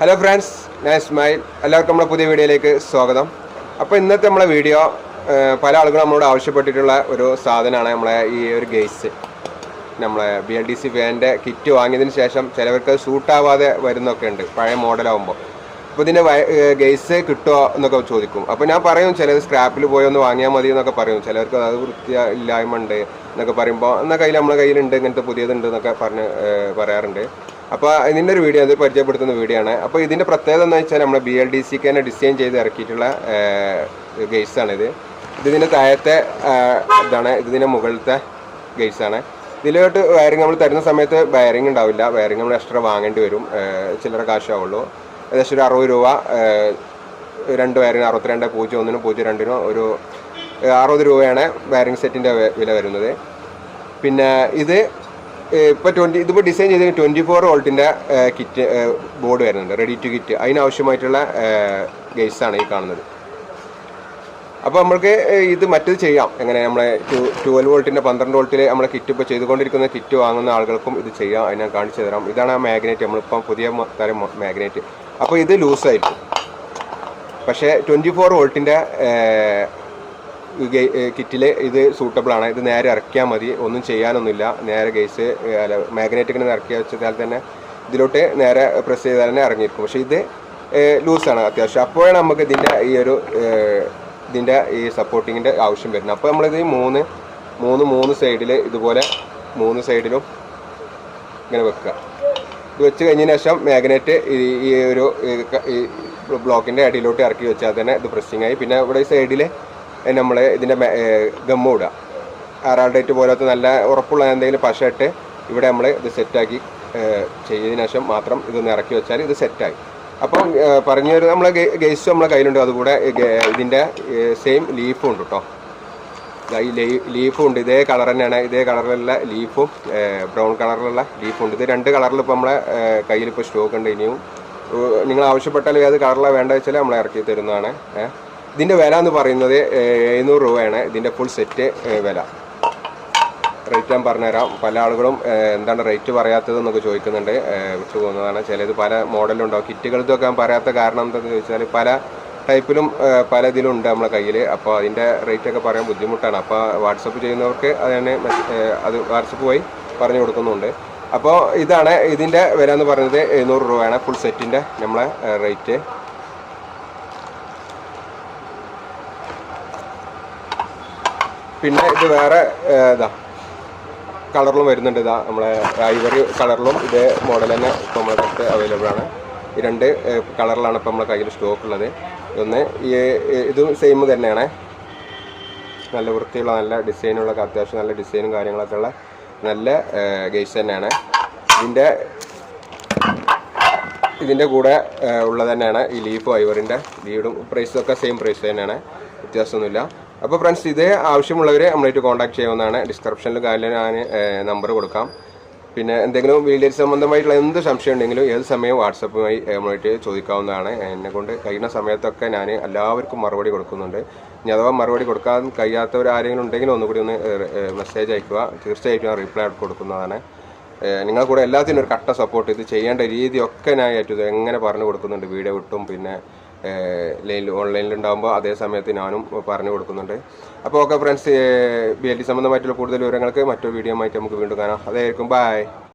Hello friends ഞാൻ ഇസ്മായിൽ എല്ലാവർക്കും നമ്മുടെ പുതിയ വീഡിയോയിലേക്ക് സ്വാഗതം. അപ്പോൾ ഇന്നത്തെ നമ്മളെ വീഡിയോ പല ആളുകളും നമ്മളോട് ആവശ്യപ്പെട്ടിട്ടുള്ള ഒരു സാധനമാണ് നമ്മളെ ഈ ഒരു ഗെയ്സ് നമ്മളെ ബി എൽ ഡി സി ഫാന്റെ കിറ്റ് വാങ്ങിയതിന് ശേഷം ചിലവർക്ക് സൂട്ടാവാതെ വരുന്നൊക്കെ ഉണ്ട്. പഴയ മോഡലാവുമ്പോൾ. അപ്പോൾ ഇതിന്റെ ഗെയ്സ് കിട്ടുമോ എന്നൊക്കെ ചോദിക്കും. അപ്പോൾ ഞാൻ പറയും ചിലത് സ്ക്രാപ്പിൽ പോയി ഒന്ന് വാങ്ങിയാൽ മതി എന്നൊക്കെ പറയും. ചിലവർക്ക് അത് വൃത്തി ഇല്ലായ്മ ഉണ്ട് എന്നൊക്കെ പറയുമ്പോൾ എന്നാൽ കയ്യിൽ നമ്മളെ കയ്യിലുണ്ട് ഇങ്ങനത്തെ പുതിയതുണ്ട് എന്നൊക്കെ പറഞ്ഞ് പറയാറുണ്ട്. അപ്പോൾ ഇതിന്റെ ഒരു വീഡിയോ അത് പരിചയപ്പെടുത്തുന്ന വീഡിയോ ആണ്. അപ്പോൾ ഇതിന്റെ പ്രത്യേകത എന്ന് വെച്ചാൽ നമ്മൾ ബി എൽ ഡി സിക്ക് തന്നെ ഡിസൈൻ ചെയ്ത് ഇറക്കിയിട്ടുള്ള ഇത്. ഇത് ഇതിന്റെ താഴത്തെ ഇതാണ്. ഇത് ഇതിന്റെ മുകളിലത്തെ ഗേറ്റ്സ് ആണ് ഇതിലോട്ട് വയറിംഗ് നമ്മൾ തരുന്ന സമയത്ത് വയറിംഗ് ഉണ്ടാവില്ല. വയറിംഗ് നമ്മൾ എക്സ്ട്രാ വാങ്ങേണ്ടി വരും. ചില്ലറ കാശാവുള്ളൂ. ഏകദേശം ഒരു അറുപത് രൂപ രണ്ട് വയറിന് അറുപത്തിരണ്ട് പൂജ്യം ഒന്നിനും പൂജ്യം രണ്ടിനും ഒരു അറുപത് രൂപയാണ് വയറിംഗ് സെറ്റിന്റെ വില വരുന്നത്. പിന്നെ ഇത് ഇപ്പോൾ ട്വന്റി ഇതിപ്പോൾ ഡിസൈൻ ചെയ്ത് ട്വന്റി ഫോർ വോൾട്ടിന്റെ കിറ്റ് ബോർഡ് വരുന്നുണ്ട്. റെഡി ടു കിറ്റ് അതിനാവശ്യമായിട്ടുള്ള ഗെയ്സാണ് ഈ കാണുന്നത്. അപ്പോൾ നമ്മൾക്ക് ഇത് മറ്റത് ചെയ്യാം. എങ്ങനെ നമ്മളെ ടു ട്വൽവ് വോൾട്ടിന്റെ പന്ത്രണ്ട് വോൾട്ടിൽ നമ്മളെ കിറ്റ് ഇപ്പോൾ ചെയ്തുകൊണ്ടിരിക്കുന്ന കിറ്റ് വാങ്ങുന്ന ആളുകൾക്കും ഇത് ചെയ്യാം. അതിനെ ഞാൻ കാണിച്ചു തരാം. ഇതാണ് ആ മാഗ്നറ്റ് നമ്മളിപ്പം പുതിയ തരം മാഗ്നറ്റ് അപ്പോൾ ഇത് ലൂസായിരിക്കും പക്ഷേ ട്വന്റി ഫോർ വോൾട്ടിന്റെ കിറ്റിൽ ഇത് സൂട്ടബിൾ ആണ്. ഇത് നേരെ ഇറക്കിയാൽ മതി. ഒന്നും ചെയ്യാനൊന്നുമില്ല. നേരെ ഗേസ് അല്ല മാഗ്നറ്റിക് ഇങ്ങനെ ഇറക്കി വെച്ചാൽ തന്നെ ഇതിലോട്ട് നേരെ പ്രസ് ചെയ്താൽ തന്നെ ഇറങ്ങിയിരിക്കും. പക്ഷേ ഇത് ലൂസാണ് അത്യാവശ്യം. അപ്പോഴാണ് നമുക്ക് ഇതിന്റെ ഈ ഒരു ഇതിന്റെ ഈ സപ്പോർട്ടിങ്ങിന്റെ ആവശ്യം വരുന്നത്. അപ്പോൾ നമ്മളിത് മൂന്ന് മൂന്ന് മൂന്ന് സൈഡിൽ ഇതുപോലെ മൂന്ന് സൈഡിലും ഇങ്ങനെ വെക്കുക. ഇത് വെച്ച് കഴിഞ്ഞതിന് ശേഷം മാഗ്നറ്റ് ഈ ഒരു ബ്ലോക്കിന്റെ അടിയിലോട്ട് ഇറക്കി വെച്ചാൽ തന്നെ ഇത് പ്രസ്സിങ് ആയി. പിന്നെ ഇവിടെ സൈഡിൽ നമ്മൾ ഇതിന്റെ ഗമ്മ ഇടുക. ആറാൾഡേറ്റ് പോലത്തെ നല്ല ഉറപ്പുള്ള എന്തെങ്കിലും പശയിട്ട് ഇവിടെ നമ്മൾ ഇത് സെറ്റാക്കി ചെയ്തതിന് ശേഷം മാത്രം ഇതൊന്ന് ഇറക്കി വെച്ചാൽ ഇത് സെറ്റായി അപ്പം പറഞ്ഞു തരുന്നത് നമ്മളെ ഗേസ് നമ്മളെ കയ്യിലുണ്ട്. അതുകൂടെ ഇതിന്റെ സെയിം ലീഫും ഉണ്ട് കേട്ടോ ഈ ലീഫും ഉണ്ട്. ഇതേ കളർ തന്നെയാണ്. ഇതേ കളറിലുള്ള ലീഫും ബ്രൗൺ കളറിലുള്ള ലീഫും ഉണ്ട്. ഇത് രണ്ട് കളറിൽ ഇപ്പോൾ നമ്മളെ കയ്യിൽ ഇപ്പോൾ സ്റ്റോക്ക് ഉണ്ട്. ഇനിയും നിങ്ങൾ ആവശ്യപ്പെട്ടാൽ ഏത് കളറിലാണ് വേണ്ടത് വെച്ചാൽ നമ്മളെ ഇറക്കി തരുന്നതാണ്. ഏഹ്. ഇതിന്റെ വില എന്ന് പറയുന്നത് എഴുന്നൂറ് രൂപയാണ്. ഇതിന്റെ ഫുൾ സെറ്റ് വില. റേറ്റ് ഞാൻ പറഞ്ഞുതരാം. പല ആളുകളും എന്താണ് റേറ്റ് പറയാത്തത് എന്നൊക്കെ ചോദിക്കുന്നുണ്ട്. വിട്ടു പോകുന്നതാണ് ചിലത് പല മോഡലും ഉണ്ടാവും. കിറ്റുകൾക്കൊക്കെ ഞാൻ പറയാത്ത കാരണം എന്താണെന്ന് ചോദിച്ചാൽ പല ടൈപ്പിലും പല ഇതിലും ഉണ്ട് നമ്മളെ കയ്യിൽ അപ്പോൾ അതിന്റെ റേറ്റ് ഒക്കെ പറയാൻ ബുദ്ധിമുട്ടാണ്. അപ്പോൾ വാട്സപ്പ് ചെയ്യുന്നവർക്ക് അത് തന്നെ അത് വാട്സപ്പ് വഴി പറഞ്ഞു കൊടുക്കുന്നുണ്ട്. അപ്പോൾ ഇതാണ് ഇതിന്റെ വില എന്ന് പറയുന്നത്. എഴുന്നൂറ് രൂപയാണ് ഫുൾ സെറ്റിന്റെ നമ്മളെ റേറ്റ് പിന്നെ ഇത് വേറെ ഇതാ കളറിലും വരുന്നുണ്ട്. ഇതാ നമ്മളെ ഐവറി കളറിലും ഇതേ മോഡൽ തന്നെ ഇപ്പോൾ നമ്മുടെ അടുത്ത് അവൈലബിൾ ആണ്. ഈ രണ്ട് കളറിലാണ് ഇപ്പോൾ നമ്മുടെ കയ്യിൽ സ്റ്റോക്ക് ഉള്ളത്. ഒന്ന് ഈ ഇതും സെയിം തന്നെയാണ്. നല്ല വൃത്തിയുള്ള നല്ല ഡിസൈനുള്ള അത്യാവശ്യം നല്ല ഡിസൈനും കാര്യങ്ങളൊക്കെ ഉള്ള നല്ല ഗേസ് തന്നെയാണ്. ഇതിന്റെ ഇതിന്റെ കൂടെ ഉള്ളത് തന്നെയാണ് ഈ ലീഫ് ഐവറിന്റെ ലീഡും പ്രൈസൊക്കെ സെയിം പ്രൈസ് തന്നെയാണ്. വ്യത്യാസമൊന്നുമില്ല. അപ്പോൾ ഫ്രണ്ട്സ് ഇതേ ആവശ്യമുള്ളവരെ നമ്മളായിട്ട് കോൺടാക്ട് ചെയ്യാവുന്നതാണ്. ഡിസ്ക്രിപ്ഷനിൽ കാര്യം ഞാൻ നമ്പർ കൊടുക്കാം. പിന്നെ എന്തെങ്കിലും വീഡിയോ സംബന്ധമായിട്ടുള്ള എന്ത് സംശയം ഉണ്ടെങ്കിലും ഏത് സമയവും വാട്സപ്പുമായി നമ്മളായിട്ട് ചോദിക്കാവുന്നതാണ്. എന്നെ കൊണ്ട് കഴിയുന്ന സമയത്തൊക്കെ ഞാൻ എല്ലാവർക്കും മറുപടി കൊടുക്കുന്നുണ്ട്. ഇനി അഥവാ മറുപടി കൊടുക്കാൻ കഴിയാത്തവർ ആരെങ്കിലും ഉണ്ടെങ്കിലും ഒന്നുകൂടി ഒന്ന് മെസ്സേജ് അയക്കുക. തീർച്ചയായിട്ടും ഞാൻ റിപ്ലൈ കൊടുക്കുന്നതാണ്. നിങ്ങളെ കൂടെ എല്ലാത്തിനും ഒരു കട്ട സപ്പോർട്ട് ഇത് ചെയ്യേണ്ട രീതിയൊക്കെ ഞാൻ ഏറ്റവും എങ്ങനെ പറഞ്ഞു കൊടുക്കുന്നുണ്ട് വീഡിയോ വിട്ടും പിന്നെ ഉണ്ടാകുമ്പോൾ അതേ സമയത്ത് ഞാനും പറഞ്ഞു കൊടുക്കുന്നുണ്ട്. അപ്പോൾ okay friends B L D സംബന്ധമായിട്ടുള്ള കൂടുതൽ വിവരങ്ങൾക്ക് മറ്റൊരു വീഡിയോ ആയിട്ട് നമുക്ക് വീണ്ടും കാണാം. അതായിരിക്കും ബൈ.